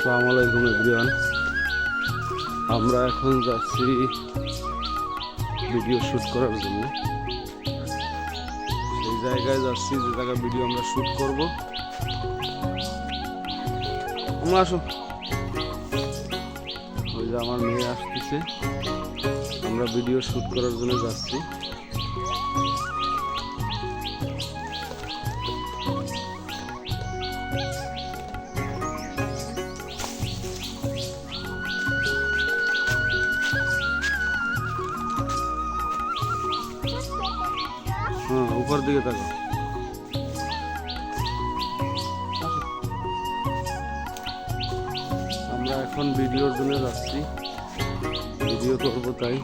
আসসালামু আলাইকুম, এভরিওয়ান। আমরা এখন যাচ্ছি ভিডিও শ্যুট করার জন্য। সেই জায়গায় যাচ্ছি, যে জায়গায় ভিডিও আমরা শ্যুট করব। আমরা আসো। ওই যে আমার মেয়ে আসতেছে। আমরা ভিডিও শ্যুট করার জন্য যাচ্ছি। উপর দিকে থাকো আমরা এখন ভিডিওর জন্য যাচ্ছি। ভিডিও করব তাই।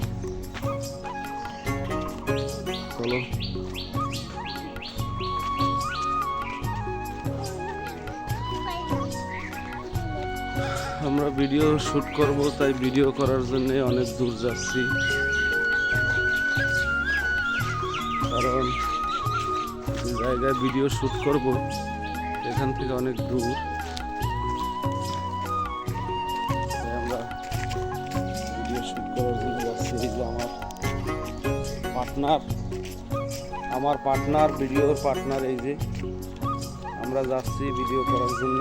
চলো। আমরা ভিডিও শুট করব, তাই ভিডিও করার জন্য অনেক দূর যাচ্ছি। কারণ জায়গায় ভিডিও শুট করব। এখান থেকে অনেক দূর। আমরা ভিডিও শুট করার জন্য যাচ্ছি। এই যে আমার পার্টনার আমার পার্টনার ভিডিওর পার্টনার এই যে। আমরা যাচ্ছি ভিডিও করার জন্য।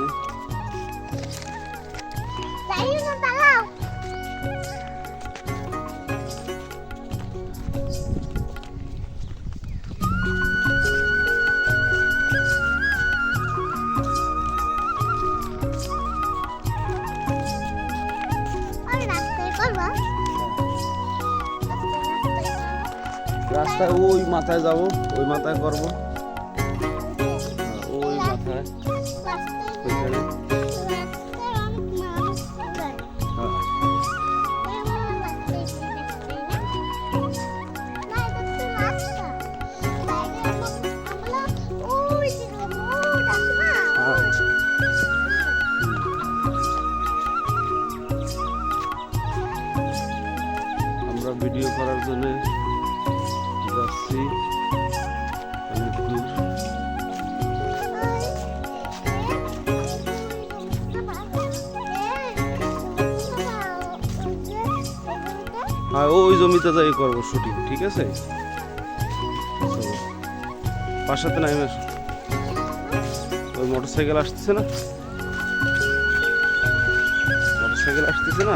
রাস্তায় ওই মাথায় যাব ওই মাথায় করব। ওই মাথায় আমরা ভিডিও করার জন্য যাচ্ছি অনেক হ্যাঁ ওই জমিতে যাই করব শুটিং, ঠিক আছে। বাসাতে নাই ওই মোটর সাইকেল আসতেছে না? মোটর সাইকেল আসতেছে না?